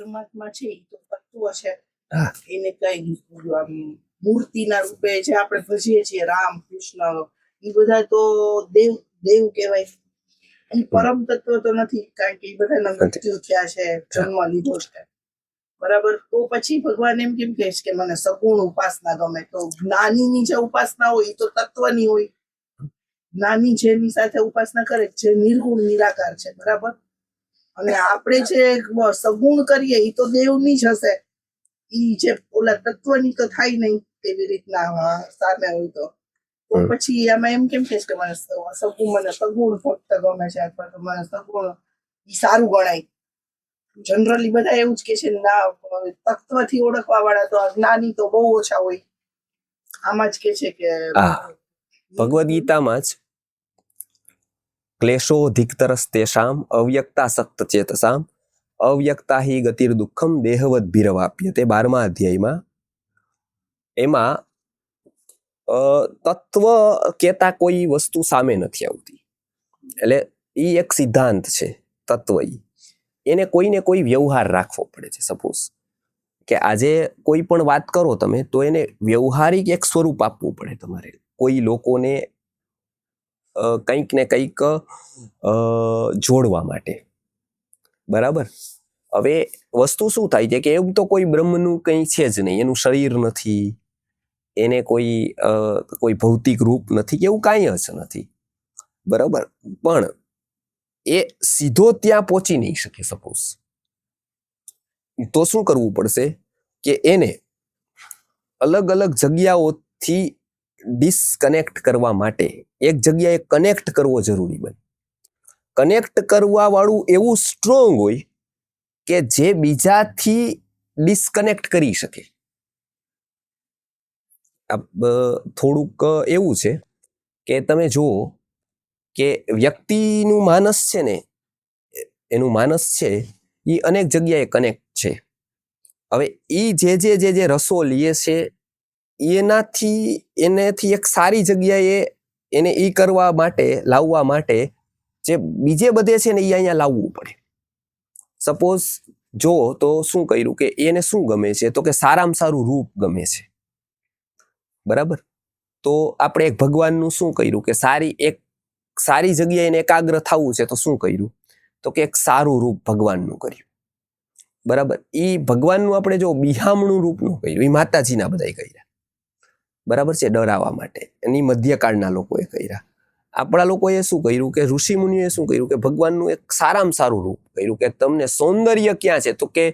પરમાત્મા છે એ તો તત્વ છે. એને કઈ મૂર્તિના રૂપે જે આપણે ભજીએ છીએ રામ કૃષ્ણ એ બધા તો દેવ દેવ કહેવાય. પરમ તત્વ તો નથી કારણ કે એ બધાના મૃત્યુ થયા છે જન્મ લીધો છે. બરાબર? તો પછી ભગવાન એમ કેમ કહે છે કે મને સગુણ ઉપાસના ગમે? તો જ્ઞાનીની જે ઉપાસના હોય એ તો તત્વની હોય. જ્ઞાની જેની સાથે ઉપાસના કરે જે નિર્ગુણ નિરાકાર છે. બરાબર? અને આપણે જે સગુણ કરીએ એ તો દેવની જ હશે. ઈ જે ઓલા તત્વની તો થાય નહીં એવી રીતના સામે હોય તો. પછી એમાં એમ કેમ કે મને સગુણ મને સગુણ ફક્ત ગમે છે અથવા તો મને સગુણ ઈ સારું ગણાય. જનરલી બધા એવું જ કે છે ના તત્વથી ઓળખવા વાળા તો જ્ઞાની તો બહુ ઓછા હોય. આમાં જ કે છે કે ભગવદ્ ગીતામાં જ ક્લેશોધિકતરસ્તેષામ અવ્યક્તાસક્ત ચેતસામ અવ્યક્તા હિ ગતિર દુઃખમ દેહવદ ભીરવાપ્ય તે બારમા અધ્યાયમાં એમાં તત્વ કેતા કોઈ વસ્તુ સામે નથી આવતી એટલે એ એક સિદ્ધાંત છે તત્વ એ એને કોઈને કોઈ વ્યવહાર રાખવો પડે છે સપોઝ કે આજે કોઈ પણ વાત કરો તમે તો એને વ્યવહારિક એક સ્વરૂપ આપવું પડે તમારે કોઈ લોકોને કંઈક ને કંઈક જોડવા માટે. બરાબર? હવે વસ્તુ શું થાય છે કે એવું તો કોઈ બ્રહ્મનું કંઈ છે જ નહીં. એનું શરીર નથી. એને કોઈ કોઈ ભૌતિક રૂપ નથી કે એવું કાંઈ જ નથી. બરાબર? પણ એ સીધો ત્યાં પહોંચી નહીં શકે સપોઝ તો શું કરવું પડશે કે એને અલગ અલગ જગ્યાઓથી ડિસ્કનેક્ટ કરવા માટે એક જગ્યાએ કનેક્ટ કરવો જરૂરી બને. કનેક્ટ કરવાવાળું એવું સ્ટ્રોંગ હોય કે જે બીજાથી ડિસકનેક્ટ કરી શકે. થોડુંક એવું છે કે તમે જુઓ કે વ્યક્તિનું માનસ છે ને, એનું માનસ છે એ અનેક જગ્યાએ કનેક્ટ છે. હવે એ જે જે જે જે રસો લે છે એનાથી, એનેથી એક સારી જગ્યાએ એને એ કરવા માટે, લાવવા માટે જે બીજે બધે છે ને એ અહીંયા લાવવું પડે. સપોઝ જો તો શું કર્યું કે એને શું ગમે છે? તો કે સારામાં સારું રૂપ ગમે છે. બરાબર? તો આપણે એક ભગવાનનું શું કર્યું કે સારી એક, સારી જગ્યાએ એને એકાગ્ર થવું છે તો શું કર્યું? તો કે એક સારું રૂપ ભગવાનનું કર્યું. બરાબર? એ ભગવાનનું આપણે જો બિહામણું રૂપનું કર્યું એ માતાજીના બધાય કર્યા. બરાબર છે, ડરાવવા માટે. એની મધ્યકાળના લોકોએ કર્યા. આપણા લોકોએ શું કર્યું કે ઋષિ મુનિએ શું કર્યું કે, ભગવાનનું એક સારામાં સારું રૂપ કર્યું કે, તમને સૌંદર્ય ક્યાં છે? તો કે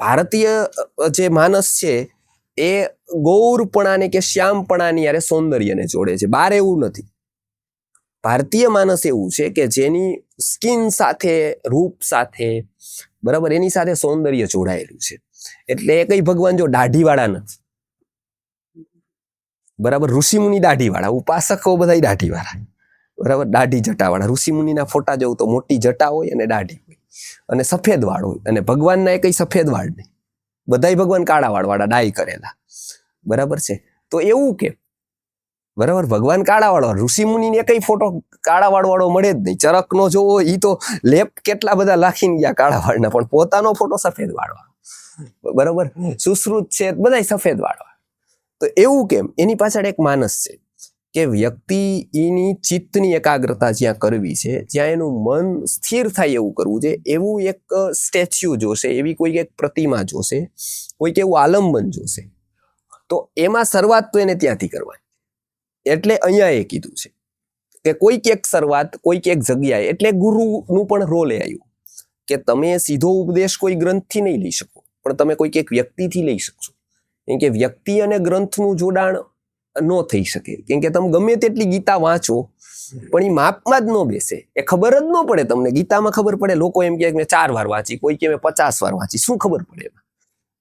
ભારતીય જે માનસ છે, એ ગૌરપણાને કે શ્યામપણાની યારે સૌંદર્યને જોડે છે. બહાર એવું નથી. ભારતીય માનસ એવું છે કે, જેની સ્કિન સાથે, રૂપ સાથે, બરાબર, એની સાથે સૌંદર્ય જોડાયેલું છે. એટલે એ કઈ ભગવાન જો દાઢીવાળા નથી. બરાબર ઋષિમુનિ દાઢીવાળા ઉપાસકો બધા દાઢીવાળા. બરાબર દાઢી જટાવાળા. ઋષિમુનિના ફોટા જોઉં તો મોટી જટા હોય અને દાઢી હોય. અને સફેદ વાળ હોય. અને ભગવાનના એ કંઈ સફેદ વાળ નહીં. બધાય ભગવાન કાળા વાળ ડાય કરેલા. બરાબર છે? તો એવું કેમ બરાબર ભગવાન કાળા વાળો ઋષિ કઈ ફોટો કાળા વાળ વાળો મળે જ નહીં. ચરકનો જોવો એ તો લેપ કેટલા બધા લાખીને ગયા કાળા વાળના પણ પોતાનો ફોટો સફેદ વાળવાળો બરાબર? સુશ્રુત છે બધાય સફેદ વાળવા વાળા. તો એવું કેમ? એની પાછળ એક માનસ છે કે વ્યક્તિ એની ચિત્તની એકાગ્રતા જ્યાં કરવી છે, જ્યાં એનું મન સ્થિર થાય એવું કરવું છે, એવું એક સ્ટેચ્યુ જોશે, એવી કોઈક એક પ્રતિમા જોશે, કોઈક એવું આલંબન જોશે. તો એમાં શરૂઆત તો એને ત્યાંથી કરવાની. એટલે અહીંયા એ કીધું છે કે કોઈક એક શરૂઆત, કોઈક એક જગ્યાએ, એટલે ગુરુનું પણ રોલ આવ્યું કે તમે સીધો ઉપદેશ કોઈ ગ્રંથથી નહીં લઈ શકો, પણ તમે કોઈક એક વ્યક્તિથી લઈ શકશો. કેમ કે વ્યક્તિ અને ગ્રંથનું જોડાણ ન થઈ શકે. કેમ કે તમે ગમે તેટલી ગીતા વાંચો, પણ એ માપમાં જ ન બેસે. એ ખબર જ ન પડે તમને. ગીતામાં ખબર પડે, લોકો એમ કે મેં ચાર વાર વાંચી, કોઈ કે મેં પચાસ વાર વાંચી. શું ખબર પડે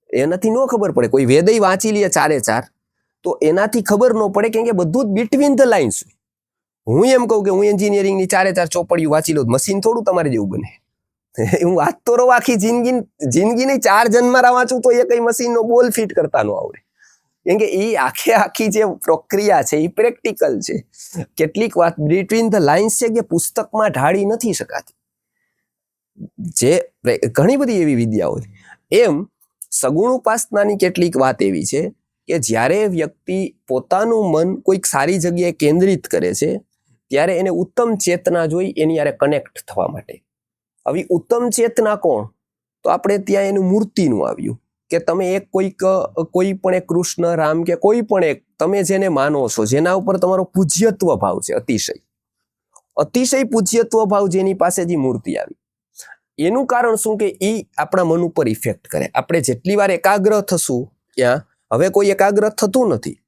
એનાથી ન ખબર પડે. કોઈ વેદય વાંચી લે ચારે ચાર, તો એનાથી ખબર ન પડે કેમ કે બધું જ બિટવીન ધ લાઇન્સ હું એમ કહું કે હું એન્જિનિયરિંગની ચારે ચાર ચોપડીઓ વાંચી લઉં મશીન થોડું તમારે જેવું બને. હું વાત તો રહું આખી જિંદગી જિંદગીની ચાર જન્મારા વાંચું તો એ કઈ મશીનનો બોલ ફિટ કરતા ન આવડે. કેમ કે એ આખે આખી જે પ્રક્રિયા છે, એ પ્રેક્ટિકલ છે. કેટલીક વાત બિટવીન ધ લાઇન્સ છે કે પુસ્તકમાં ઢાળી નથી શકાતી. જે ઘણી બધી એવી વિદ્યાઓ છે. એમ સગુણ ઉપાસનાની કેટલીક વાત એવી છે કે જ્યારે વ્યક્તિ પોતાનું મન કોઈક સારી જગ્યાએ કેન્દ્રિત કરે છે, ત્યારે એને ઉત્તમ ચેતના જોઈ એની યારે કનેક્ટ થવા માટે. આવી ઉત્તમ ચેતના કોણ? તો આપણે ત્યાં એનું મૂર્તિનું આવ્યું. કે તમે એક કોઈક, કોઈ પણ એક કૃષ્ણ, રામ કે કોઈ પણ એક, તમે જેને માનો છો, જેના ઉપર તમારો પૂજ્યત્વ ભાવ છે, અતિશય. અતિશય પૂજ્યત્વ ભાવ જેની પાસે જે મૂર્તિ આવી. એનું કારણ શું કે એ આપણા મન ઉપર ઇફેક્ટ કરે. આપણે જેટલી વાર એકાગ્ર થશું ત્યાં, હવે કોઈ એકાગ્ર થતું નથી.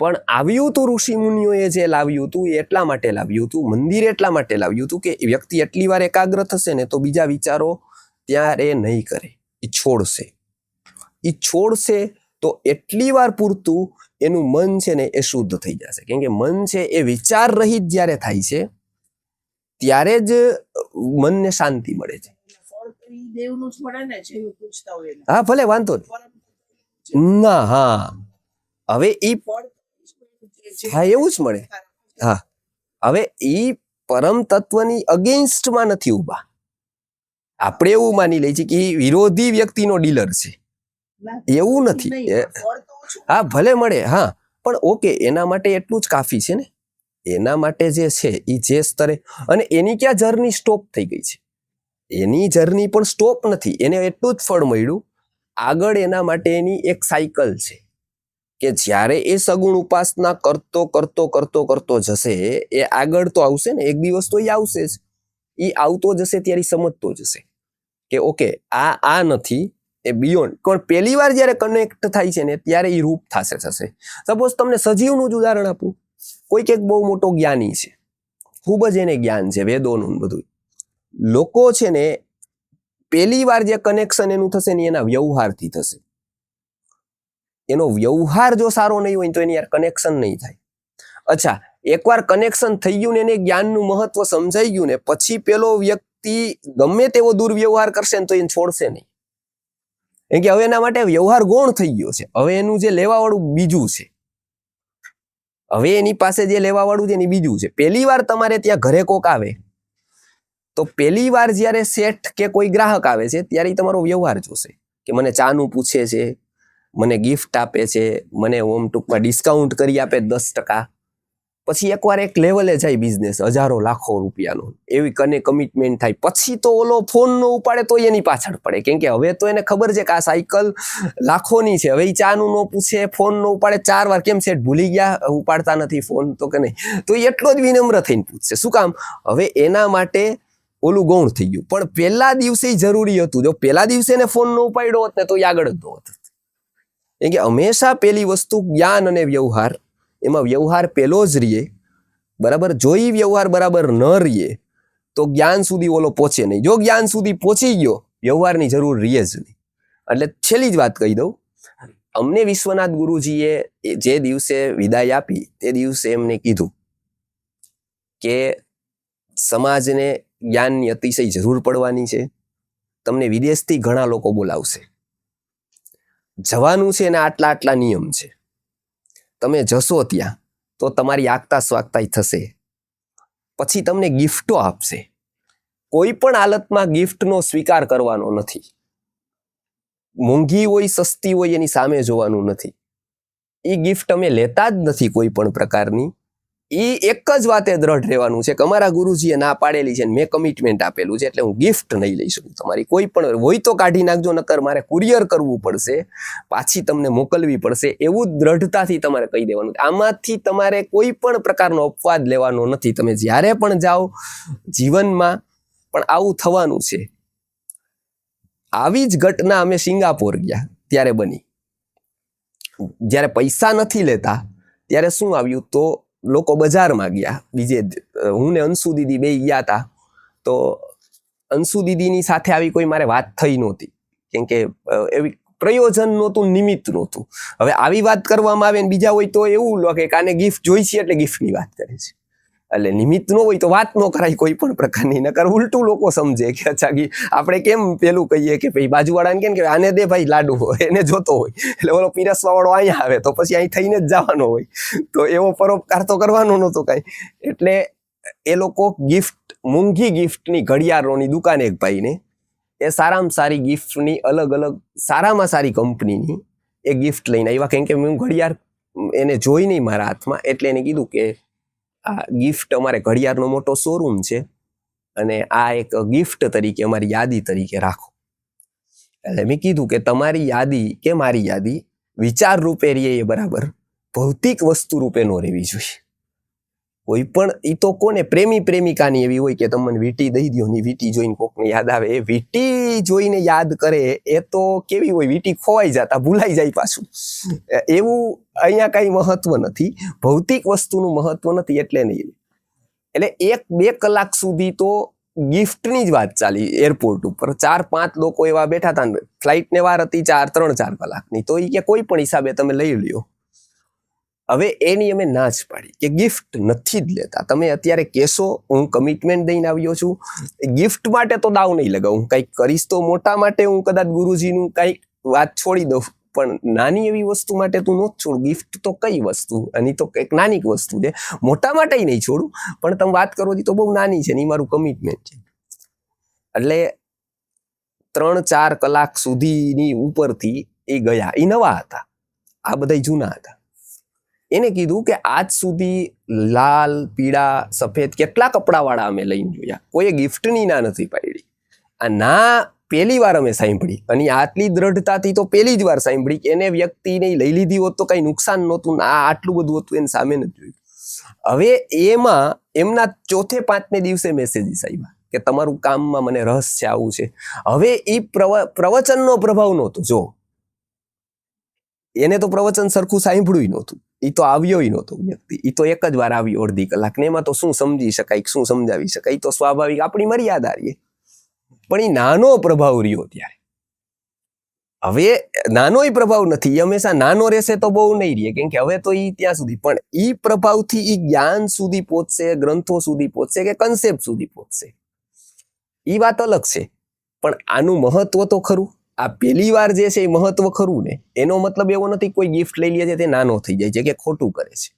પણ આવ્યું હતું ઋષિ મુનિઓએ જે લાવ્યું હતું એ એટલા માટે લાવ્યું હતું મંદિર એટલા માટે લાવ્યું હતું કે વ્યક્તિ એટલી વાર એકાગ્ર થશે ને તો બીજા વિચારો ત્યારે નહીં કરે. એ છોડશે. એ છોડશે તો એટલી વાર પૂરતું એનું મન છે ને એ શુદ્ધ થઈ જશે. કેમ કે મન છે એ વિચાર રહિત જ્યારે થાય છે ત્યારે જ મનને શાંતિ મળે છે. તો હા ભલે વાંધો નહીં. ના હા. હવે એ હા એવું જ મળે. હા. હવે એ પરમ તત્વની અગેન્સ્ટમાં નથી ઊભા. આપણે એવું માની લઈએ છીએ કે વિરોધી વ્યક્તિનો ડીલર છે. એવું નથી. હા ભલે મળે હા. પણ ઓકે એના માટે એટલું જ કાફી છે ને? એના માટે જે છે એ જે સ્તરે અને એની ક્યાં જર્ની સ્ટોપ થઈ ગઈ છે? એની જર્ની પણ સ્ટોપ નથી. એને એટલું જ ફળ મળ્યું. આગળ એના માટે એની એક સાયકલ છે. કે જ્યારે એ સગુણ ઉપાસના કરતો કરતો કરતો કરતો જશે, એ આગળ તો આવશે ને, એક દિવસ તો એ આવશે જ. એ આવતો જશે ત્યારે સમજતો જશે કે ઓકે, આ આ નથી, એ બિયોન્ડ પણ પહેલી વાર જ્યારે કનેક્ટ થાય છે ને, ત્યારે એ રૂપ થશે થશે. સપોઝ તમને સજીવનું જ ઉદાહરણ આપું. કોઈક એક બહુ મોટો જ્ઞાની છે. ખૂબ જ એને જ્ઞાન છે, વેદોનું બધું લોકો છે ને, પહેલી વાર જે કનેક્શન એનું થશે ને, એના વ્યવહારથી થશે. એનો વ્યવહાર જો સારો નહીં હોય તો એની યાર કનેક્શન નહીં થાય. અચ્છા, એકવાર કનેક્શન થઈ ગયું ને એને જ્ઞાનનું મહત્વ સમજાઈ ગયું ને, પછી પેલો વ્યક્તિ ગમે તેવો દુર્વ્યવહાર કરશે ને તો એને છોડશે નહીં. કેમ કે હવે એના માટે વ્યવહાર ગૌણ થઈ ગયો છે. હવે એનું જે લેવાવાળું બીજું છે. હવે એની પાસે જે લેવાવાળું છે એની બીજું છે. પહેલી વાર તમારે ત્યાં ઘરે કોક આવે, તો પહેલી વાર જ્યારે શેઠ કે કોઈ ગ્રાહક આવે છે, ત્યારે તમારો વ્યવહાર જોશે કે મને ચાનું પૂછે છે મને ગિફ્ટ આપે છે, મને ઓમ ટૂંકમાં ડિસ્કાઉન્ટ કરી આપે દસ ટકા. પછી એકવાર એક લેવલે જાય બિઝનેસ હજારો, લાખો રૂપિયાનો. એવી કને કમિટમેન્ટ થાય. પછી તો ઓલો ફોન નો ઉપાડે તો એની પાછળ પડે. કેમ કે હવે તો એને ખબર છે કે આ સાયકલ લાખોની છે. હવે એ ચાનું ન પૂછે ફોન નો ઉપાડે. ચાર વાર કેમ છે? ભૂલી ગયા ઉપાડતા નથી ફોન, તો કે નહીં. તો એટલો જ વિનમ્ર થઈને પૂછશે. શું કામ? હવે એના માટે ઓલું ગૌણ થઈ ગયું. પણ પહેલા દિવસે જરૂરી હતું. જો પહેલા દિવસે એને ફોન નો ઉપાડ્યો હોત ને તો એ આગળ જ હોત. કેમ કે હંમેશા પેલી વસ્તુ જ્ઞાન અને વ્યવહાર, એમાં વ્યવહાર પેલો જ રહીએ બરાબર? જોઈ વ્યવહાર બરાબર ન રહીએ તો જ્ઞાન સુધી ઓલો પહોંચે નહીં. જો જ્ઞાન સુધી પહોંચી ગયો, વ્યવહારની જરૂર રહીએ જ નહીં. એટલે છેલ્લી જ વાત કહી દઉં. અમને વિશ્વનાથ ગુરુજીએ એ જે દિવસે વિદાય આપી, તે દિવસે એમને કીધું કે સમાજને જ્ઞાનની અતિશય જરૂર પડવાની છે. તમને વિદેશથી ઘણા લોકો બોલાવશે. જવાનું છે અને આટલા આટલા નિયમ છે. તમે જશો ત્યાં, તો તમારી આગતા સ્વાગતા થશે. પછી તમને ગિફ્ટો આપશે. કોઈ પણ હાલતમાં ગિફ્ટનો સ્વીકાર કરવાનો નથી. મોંઘી હોય, સસ્તી હોય, એની સામે જોવાનું નથી. એ ગિફ્ટ અમે લેતા જ નથી કોઈ પણ પ્રકારની. એ એક જ વાતે દ્રઢ રહેવાનું છે કે અમારા ગુરુજીએ ના પાડેલી છે મેં કમિટમેન્ટ આપેલું છે એટલે હું ગિફ્ટ નહીં લઈ શકું તમારી કોઈ પણ હોય તો કાઢી નાખજો, નકર મારે કુરિયર કરવું પડશે, પાછી તમને મોકલવી પડશે, એવું દ્રઢતાથી તમારે કહી દેવાનું. આમાંથી તમારે કોઈ પણ પ્રકારનો અપવાદ લેવાનો નથી. તમે જ્યારે પણ જાઓ જીવનમાં પણ આવું થવાનું છે. આવી જ ઘટના અમે સિંગાપોર ગયા ત્યારે બની. જ્યારે પૈસા નથી લેતા, ત્યારે શું આવ્યું તો લોકો બજારમાં ગયા. બીજે હું ને અંશુ દીદી બે ગયા હતા તો અંશુ દીદીની સાથે આવી કોઈ મારે વાત થઈ નહોતી. કેમ કે એવી પ્રયોજન નહોતું, નિમિત્ત નહોતું. હવે આવી વાત કરવામાં આવે ને બીજા હોય તો એવું લાગે કે આને ગિફ્ટ જોઈ છે એટલે ગિફ્ટની વાત કરે છે. એટલે નિમિત્ત હોય તો વાત ન કરાય કોઈ પણ પ્રકારની. નકર ઉલટું લોકો સમજે કે અચ્છા આપણે કેમ પેલું કહીએ કે ભાઈ બાજુવાળાને કેમ કે આને દે ભાઈ લાડુ હોય, એને જોતો હોય. એટલે ઓલો પીરસવાવાળો અહીંયા આવે તો પછી અહીં થઈને જ જવાનો હોય. તો એવો પરોપકાર તો કરવાનો નહોતો કાંઈ. એટલે એ લોકો ગિફ્ટ મૂંઘી ગિફ્ટની ઘડિયાળોની દુકાને એક ભાઈને, એ સારામાં સારી ગિફ્ટની અલગ અલગ, સારામાં સારી કંપનીની એ ગિફ્ટ લઈને આવ્યા. કેમ કે હું ઘડિયાળ એને જોઈ નહીં મારા હાથમાં, એટલે એને કીધું કે આ ગિફ્ટ અમારે ઘડિયાળનો મોટો શોરૂમ છે. અને આ એક ગિફ્ટ તરીકે, અમારી યાદી તરીકે રાખો. એટલે મેં કીધું કે તમારી યાદી કે મારી યાદી વિચાર રૂપે રહીએ એ બરાબર. ભૌતિક વસ્તુ રૂપે નો રહેવી જોઈએ. કોઈ પણ એ તો કોને? પ્રેમી પ્રેમિકાની એવી હોય કે તમને વીટી દઈ દો ની વીટી જોઈને કોકને યાદ આવે. એ વીટી જોઈને યાદ કરે, એ તો કેવી હોય? વીટી ખોવાઈ જતા, ભૂલાઈ જાય પાછું. એવું અહીંયા કઈ મહત્વ નથી. ભૌતિક વસ્તુનું મહત્વ નથી એટલે નહીં. એટલે એક બે કલાક સુધી તો ગિફ્ટની જ વાત ચાલી એરપોર્ટ ઉપર. ચાર પાંચ લોકો એવા બેઠા હતા ફ્લાઇટને વાર હતી ચાર, ત્રણ, ચાર કલાકની. તો એ કે કોઈ પણ હિસાબે તમે લઈ લ્યો. હવે એની અમે ના જ પાડી કે ગિફ્ટ નથી જ લેતા. તમે અત્યારે કહેશો, હું કમિટમેન્ટ દઈને આવ્યો છું. ગિફ્ટ માટે તો દાવ નહીં લગાવું. કંઈક કરીશ તો મોટા માટે, હું કદાચ ગુરુજીનું કંઈક વાત છોડી દઉં. પણ નાની એવી વસ્તુ માટે તું ન છોડ. ગિફ્ટ તો કઈ વસ્તુ? એની તો કંઈક નાની વસ્તુ છે. મોટા માટે નહીં છોડું. પણ તમે વાત કરો તો બહુ નાની છે ને, એ મારું કમિટમેન્ટ છે. એટલે ત્રણ ચાર કલાક સુધીની ઉપરથી એ ગયા. એ નવા હતા. આ બધા જૂના હતા. એને કીધું કે આજ સુધી લાલ, પીળા, સફેદ કેટલા કપડાવાળા અમે લઈને જોયા. કોઈએ ગિફ્ટની ના નથી પાડી. આ ના પહેલી વાર અમે સાંભળી. અને આટલી દ્રઢતાથી તો પહેલી જ વાર સાંભળી કે એને વ્યક્તિને લઈ લીધી હોત તો કંઈ નુકસાન નહોતું આ આટલું બધું હતું એની સામે નથી જોયું. હવે એમાં એમના ચોથે, પાંચમે દિવસે મેસેજીસ આવ્યા કે તમારું કામમાં મને રસ છે આવું છે. હવે એ પ્રવ, પ્રવચનનો પ્રભાવ નહોતો. જો. એને તો પ્રવચન સરખું સાંભળ્યું નહોતું. એ તો આવ્યો નહોતો વ્યક્તિ. એ તો એક જ વાર આવ્યો અડધી કલાક ને એમાં તો શું સમજી શકાય, શું સમજાવી શકાય? તો સ્વાભાવિક આપણી મર્યાદા રહીએ પણ એ નાનો પ્રભાવ રહ્યો ત્યારે. હવે નાનોય પ્રભાવ નથી હંમેશા નાનો રહેશે તો બહુ નહીં રહીએ કેમ કે હવે તો એ ત્યાં સુધી. પણ એ પ્રભાવથી એ જ્ઞાન સુધી પહોંચશે, ગ્રંથો સુધી પહોંચશે કે કન્સેપ્ટ સુધી પહોંચશે? એ વાત અલગ છે. પણ આનું મહત્વ તો ખરું. આ પહેલી વાર જે છે એ મહત્વ ખરું ને, એનો મતલબ એવો નથી કોઈ ગિફ્ટ લઈ લે છે તે નાનો થઈ જાય છે કે ખોટું કરે છે.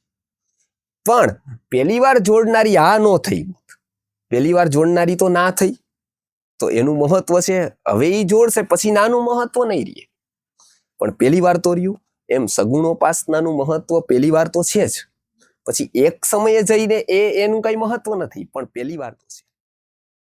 પણ પહેલી વાર જોડનારી આ નો થઈ પહેલી વાર જોડનારી તો ના થઈ, તો એનું મહત્વ છે હવે એ જોડશે પછી નાનું મહત્વ નહીં રહે. પણ પહેલી વાર તો રહ્યું, એમ સગુણોપાસનાનું મહત્વ પહેલી વાર તો છે જ. પછી એક સમયે જઈને એ એનું કઈ મહત્વ નથી, પણ પહેલી વાર તો છે.